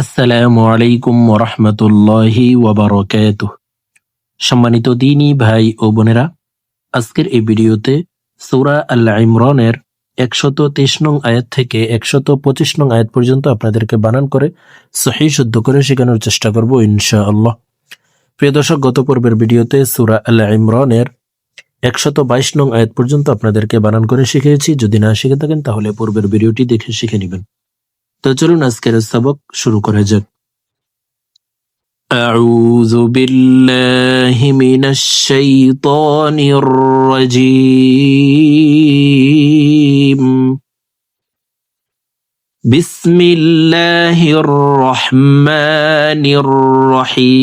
আসসালামু আলাইকুম ওরহমতুল্লাহি ওবরকাত সম্মানিত দিনী ভাই ও বোনেরা, আজকের এই ভিডিওতে সৌরা আল্লাহ ইমরানের একশত তেইশ নং আয়াত থেকে একশত পঁচিশ নং আয়াত পর্যন্ত আপনাদেরকে বানান করে সহি শুদ্ধ করে শেখানোর চেষ্টা করব ইনশা আল্লাহ প্রিয় দর্শক, গত পর্বের ভিডিওতে সুরা আল্লাহ ইমরানের একশত বাইশ নং আয়াত পর্যন্ত আপনাদেরকে বানান করে শিখিয়েছি। যদি না শিখে থাকেন, তাহলে পূর্বের ভিডিওটি দেখে শিখে নেবেন। তো চলুন আজকের সবক শুরু করা যাক أعوذ بالله من الشيطان الرجيم بسم الله الرحمن الرحيم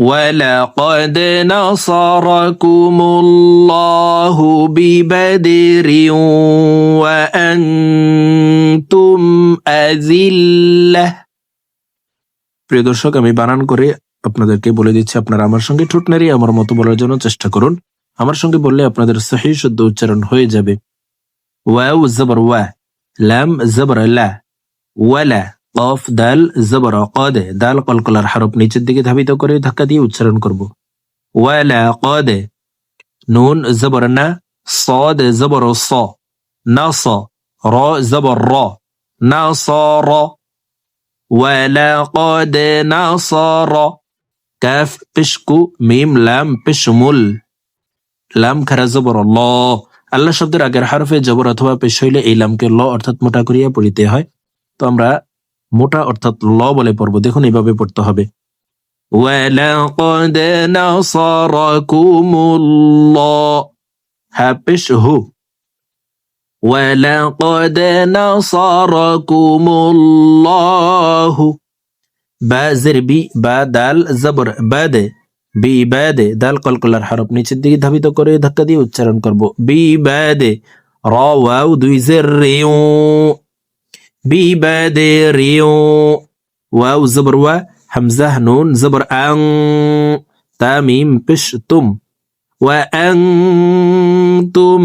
ولقد نصركم الله ببدر وأنتم أذلة প্রিয় দর্শক আমি বানান করে আপনাদেরকে বলে দিচ্ছি আপনারা আমার সঙ্গে ঠোঁট নাড়িয়ে আমার মতো বলার জন্য চেষ্টা করুন আমার সঙ্গে বললে আপনাদের সহি শুদ্ধ উচ্চারণ হয়ে যাবে ওয়াও জবর ওয়া লাম জবর লা ওয়ালা কফ দাল জবর কদে দাল কলকলার হরফ নিচের দিকে ধাবিত করে ধাক্কা দিয়ে উচ্চারণ করব ওয়ালা কদে নুন জবর না صاد জবর স না স র জবর র না স র ওয়ালা কদে না স র কাফ পিশকু মিম লাম পিশমুল লাম খারা জবর ল আল্লাহ শব্দের আগের হারফে জবর অথবা পেশ হইলে এই লামকে ল অর্থাৎ মোটা করিয়া পড়িতে হয় তো আমরা মোটা অর্থাৎ ল বলে পড়বো দেখুন এইভাবে পড়তে হবে وَلَقَدْ نَصَرَكُمُ اللَّهُ হ্যাঁ পেশ হু وَلَقَدْ نَصَرَكُمُ اللَّهُ বা জের বি বা দাল জবর বাদে বি বাদে দাল কলকলার হরফ নিচের দিকে ধাবিত করে ধাক্কা দিয়ে উচ্চারণ করব বি বাদে র ওয়াও দুই জের রিউ বি বাদে রিউ ওয়াও জবর ওয়া হামজা নুন জবর আং তামিম পেশ তুম ওয়া আং তুম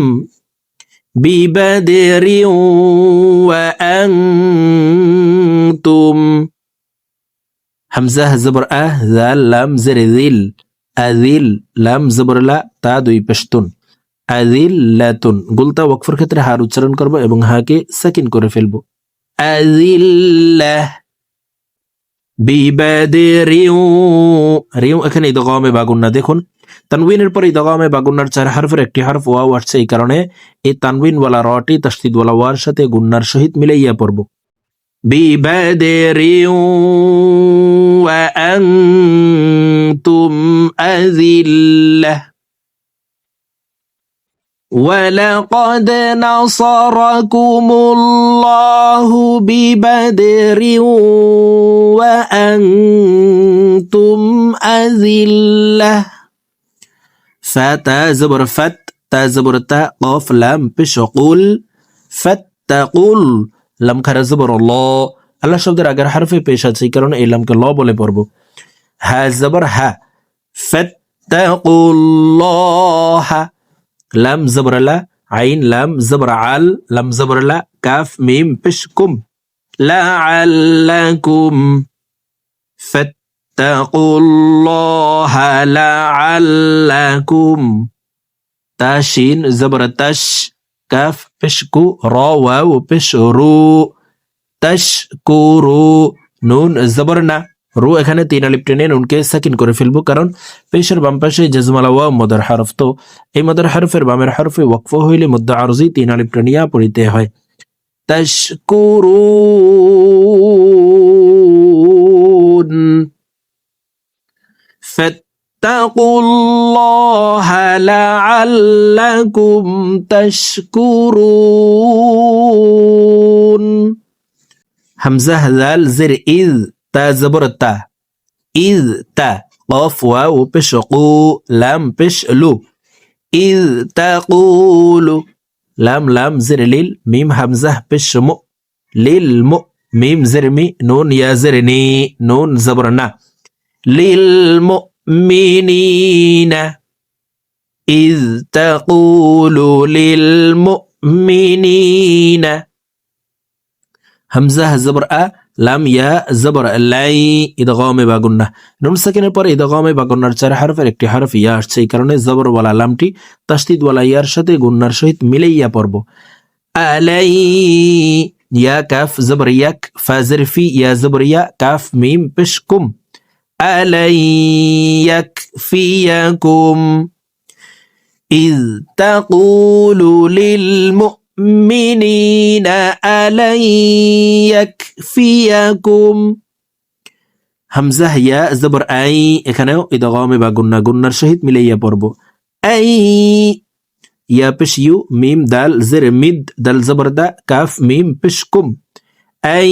ببدر وأنتم হামজা জবর আহ জাল লাম জের দিল আদিল লাম জবর লা তা দুই পেশতুন আদিল লাতুন গুলতা ওয়াকফের ক্ষেত্রে হার উচ্চারণ করব এবং হাকে সাকিন করে ফেলবো আদিল্লাহ বিবাদিরিউ রিউ এখানে ইদগামে বাগুন্না দেখুন তানবিনের পর ইদগামে বাগুন্নার চার হারফের একটি হারফ ওয়াও আসছে এই কারণে এই তানবিন ওয়ালা রটি তাসদিদ ওয়ালা ওয়ার সাথে গুন্নার সহিত মিলাইয়া পড়ব বিবাদিরিউ وأنتم أذلة ولقد نصركم الله ببدر وأنتم أذلة فتا زبر فت تا زبر تا قاف لام بشقول فاتقول لم خرج زبر الله আল্লাহ শব্দের আগের হারফে পেশ আছে এই কারণে এই লামকে ল বলে পড়বো হা জবর হা ফাত্তাকুল্লাহ لام زبر لا عين لام زبر عال لام زبر لا كاف ميم بشكم. لعلكم فاتقوا الله لعلكم تاشين. زبر تش كاف بشكو روا وبشرو بشرو تشكرو. نون زبرنا রু এখানে তিন আলিপ টেনে নুনকে সাকিন করে ফেলবো কারণ পেশের বাম পাশে জজমালা ওয়া মদার হারফ তো এই মদার হারফের বামের হারফে ওয়াকফ হইলে মধ্য আরজি তিন আলিপ টেনিয়া পড়িতে হয় তাশকুরুন فاتقوا الله لعلكم تشكرون হামজা জাল জের ইজ تا زبر تا إذ تا قاف واو بش قو لام بش لو. إذ تقول لام لام زر ليل ميم همزة بش مو ليل مو ميم زر مي نون يا زرني نون زبرنا. للمؤمنين إذ تقول للمؤمنين همزة زبر أ. লাম ইয়া জবর লাই ইদগামে বা গুন্না নুন সাকিনের পরে ইদগামে বা গুন্নার চার হারফের একটি হারফ ইয়া আসছে এই কারণে জবরওয়ালা লামটি তাস্তিদওয়ালা ইয়ার সাথে গুন্নার সহিত মিলে ইয়া পড়ব আলাই ইয়া কাফ জবর ইয়াক ফাজর ফি ইয়া জবর ইয়া কাফ মিম পেশ কুম আলাই ইয়াকফিয়াকুম إذ تقول للمؤمنين ألن يكفيكم হামজা ইয়া জবর আই এখানেও ইদগামে বা গুন্না গুন্নার সহিত মিলাইয়া পড়ব আই ইয়া পেশ ইউ মিম দাল জের মিদ দাল জবর দা কাফ মিম পেশ কুম আই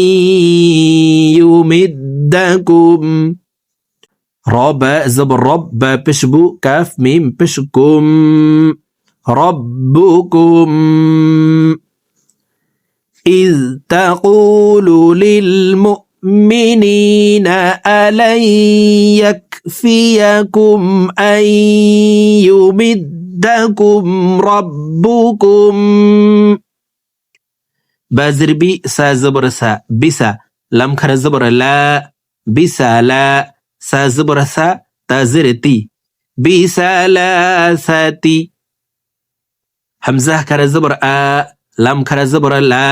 ইউমিদ্দাকুম রব জবর রব বা পেশ বু কাফ মিম পেশ কুম ربكم إذ تقول للمؤمنين ألن يكفيكم أن يمدكم ربكم؟ بازر بئس زبر سا بسا لم زبر لا بسا لا. سا زبر سا تازر تي لا ساتي হামজাহ খারা জবর আ লাম খারা জবর লা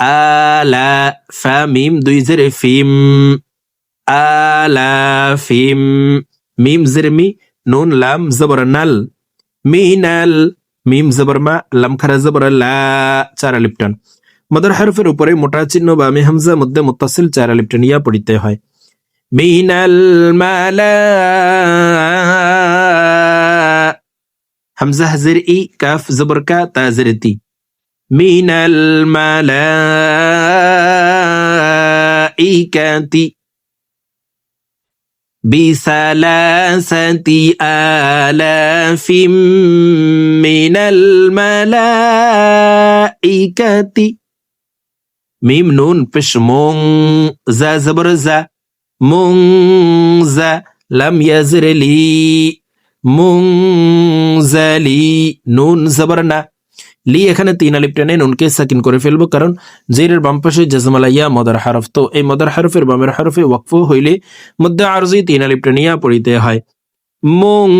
আলা ফা মিম দুই জেরে ফিম আলা ফিম মিম জেরে মি নুন লাম জবর নাল মিনাল মিম জবর মা লাম খারা জবর লা চার লিপ্টন মদর হরফের উপরে মোটা চিহ্ন বা আমি হামজা মধ্যে মুত্তাসিল চার লিপ্টন ইয়া পড়িতে হয় মিনাল মালা همزه زرقي كاف زبركة تا زرتي من الملائكة بثلاثة آلاف من الملائكة. ميم نون بش مون زا زبر زا مون زا لم يزر لي মুংজালি নুন জবর না। লি এখানে তিন আলিপ টেনে নুনকে সাকিন করে ফেলব, কারণ জেরের বাম পাশে জাজমালাইয়া মদার হারফ। তো এই মদার হারফের বামের হারফে ওয়াকফ হইলে মধ্যে আরজি তিন আলিপ টেনিয়া পড়িতে হয়। মুংজালিন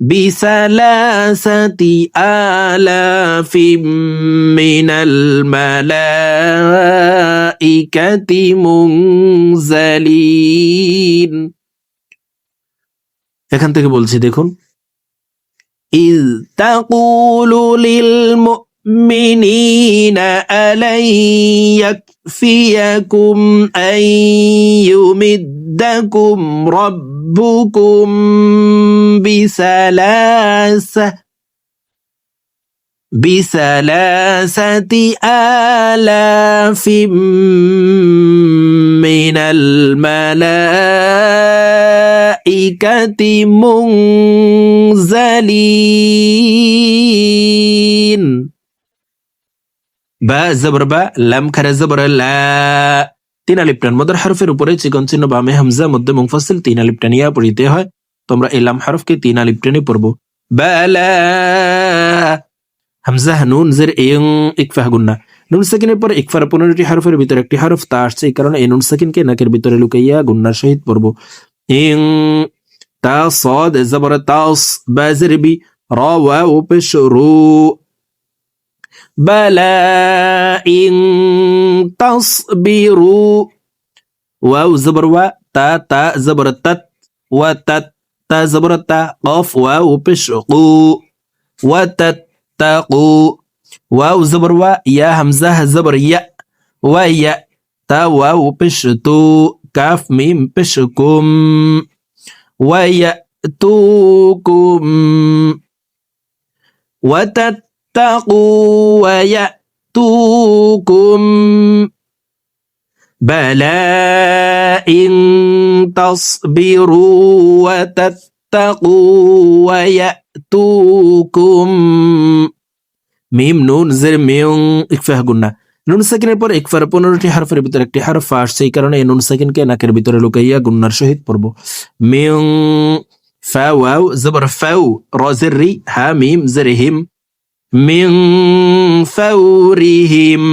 بثلاثة آلاف من الملائكة منزلين এখান থেকে বলছি দেখুন إذ تقول للمؤمنين ألن يكفيكم أن يمدكم ربكم بثلاثة بثلاثة آلاف من الملائكة منزلين. বা জবর বা লাম খারা লা তিন আলিপ্টান মদর হরফের উপরে চিকন চিহ্ন বামে হামজা মধ্যে মুফাসিল তিন আলিপ্টানিয়া পড়িতে হয় তোমরা এই লাম হরফকে তিন আলিপ্টানে পড়ব বালা হামজা নুন জের ইং ইকফাহ গুন্না নুন সাকিনের পর ইকফার পনেরোটি হরফের ভিতরে একটি হরফ তা আসছে এই কারণে এই নুন সাকিনকে নাকের ভিতরে লুকাইয়া গুন্নার সহিত পড়ব ইং তা সদ জবর তাস বাজের বি র ওয়া ও পেশ রু بلى إن تصبروا. واو زبر و تا تا زبر تت وتت تا زبر تا قاف واو بش قو وتتقوا واو زبر و يا همزة زبر يا ويا تا واو بش تو كاف ميم بش كم ويأتوكم وتت واتقوا ويأتوكم بلى إن تصبروا وتتقوا ويأتوكم মিম নুন জের মিয়ং ইকফাহ গুন্না নুন সাকিনের পর ইকফার পনেরোটি হারফের ভিতরে একটি হারফ আসছে এই কারণে এই নুন সাকিনকে নাকের ভিতরে লুকাইয়া গুন্নার সহিত পড়ব মিয়ং ফা ওয়াও জবর ফাউ রজের রি হা মিম জের হিম ফাউরিহিম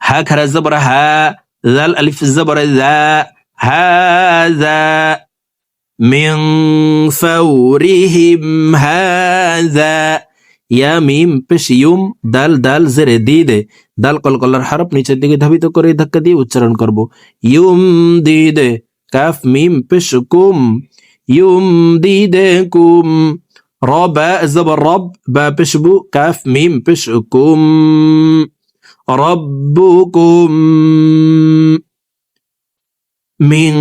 হা খারা জবর হা জাল আলিফ জবর জা হাজা মিং ফাউরিহিম হাজা ইয়া মিম পেশ ইউম দাল দাল জেরে দিদে দাল কলকলার হারপ নিচের দিকে ধাবিত করে ধাক্কা দিয়ে উচ্চারণ করব ইউম দিদে কাফ মিম পেশ কুম ইউম দিদে কুম رابا زبر رب با بشبو كاف ميم بشكم. ربكم من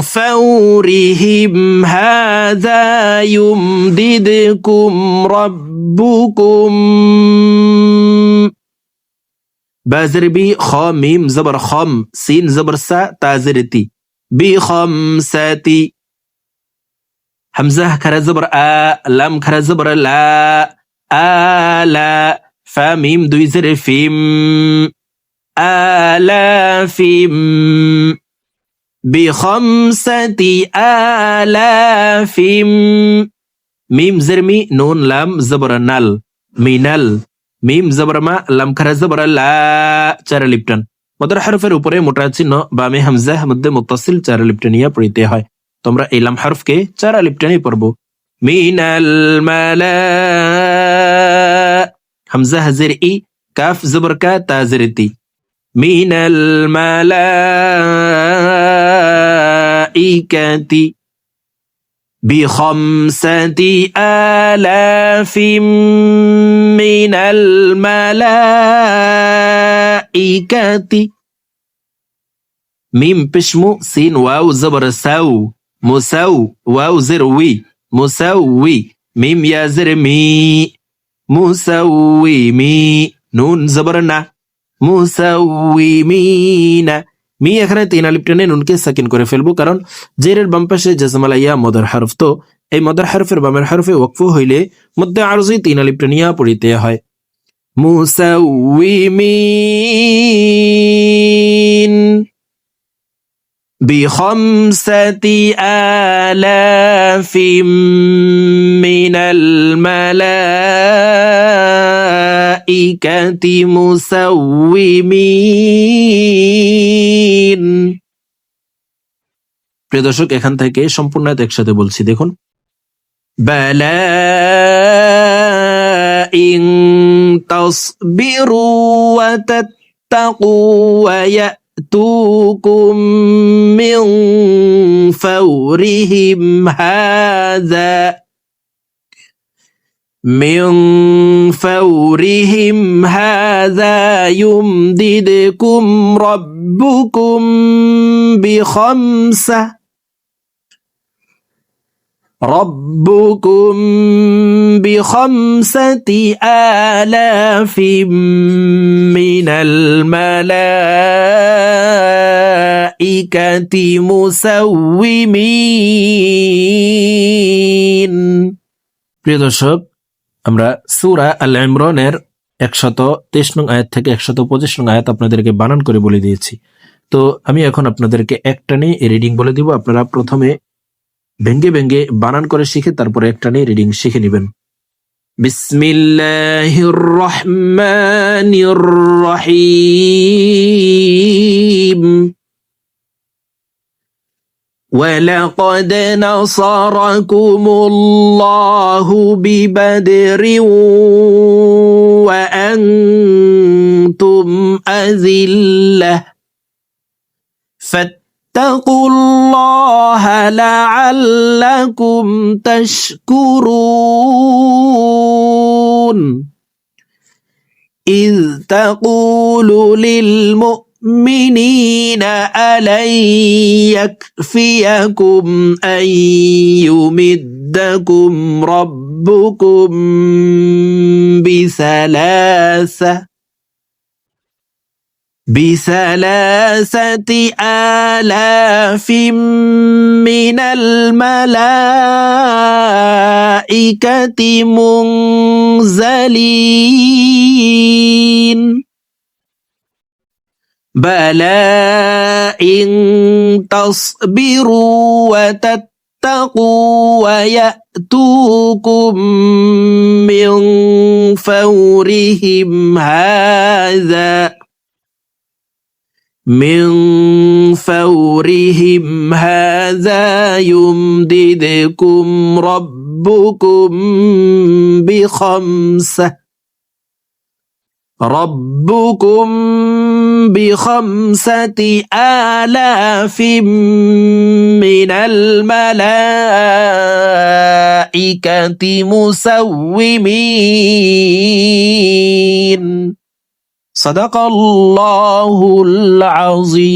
فورهم هذا يمددكم ربكم. بازر بي خاميم زبر خم سين زبر سا تازرتي بخمسة হামজা খারা জবর আ লাম খারা জবর লা আলা ফা মিম দুই জের ফিম আলা ফিম বিখমসাতি আলা ফিম মিম জের মি নুন লাম জবর নাল মিনাল মিম জবর মা লাম খারা জবর লা চার লিপটন মদর হরফের উপরে মোটা চিহ্ন, বামে হামজা মধ্যে মুতাসিল চার লিপটনিয়া পড়িতে হয়। তোমরা এই লাম হরফকে চারা লিপটনই পড়ব মিনাল মালা হামজা হাজির ই কাফ জবর কা তাজিরতি মিনাল মালাইকাতি بخمسة آلاف من الملائكة ميم بشمو سين واو زبر ساو মুসাউ ওয়াউ জের উই মুসাউ উই মিম ইয়া জের মি মুসাউই মি নুন জবর না মুসাউই মিনা মি এখানে তিন আলিপ টেনে নুনকে সাকিন করে ফেলব কারণ জেরের বাম পাশে জাজমালা ইয়া মদর হারফ তো এই মদর হারফের বামের হারফে ওয়াকফ হইলে মধ্যে আরজই তিন আলিপ ইয়া পড়িতে হয় মুসাউই মিন بخمسة آلاف من الملائكة مسومين প্রিয় দর্শক এখান থেকে সম্পূর্ণ আয়াত একসাথে বলছি দেখুন বালা ইন তাসবিরু ওয়া তাত্তাকু ওয়া يأتوكم من فورهم هذا. من فورهم هذا يمددكم ربكم بخمسة. ربكم بخمسة آلاف من الملائكة. مسومين প্রিয় দর্শক আমরা সুরা আল ইমরানের একশত তেইশ নং আয়াত থেকে একশত পঁচিশ নং আয়াত আপনাদেরকে বানান করে বলে দিয়েছি তো আমি এখন আপনাদেরকে একটা নিয়ে রিডিং বলে দিব আপনারা প্রথমে ভেঙ্গে ভেঙ্গে বানান করে শিখে তারপরে একটা নিয়ে রিডিং শিখে নেবেন বিসমিল্লাহির রহমানির রহিম ولقد نصركم الله ببدر وأنتم أذلة. فاتقوا الله لعلكم تشكرون. إذ تقول للمؤمنين ألن يكفيكم أن يمدكم ربكم بثلاثة بثلاثة آلاف من الملائكة منزلين. بلى إن تصبروا يتقوا ويأتوكم من فورهم هذا من فورهم هذا يمددكم ربكم بخمسه ربكم بخمسة آلاف من الملائكة مسومين. صدق الله العظيم.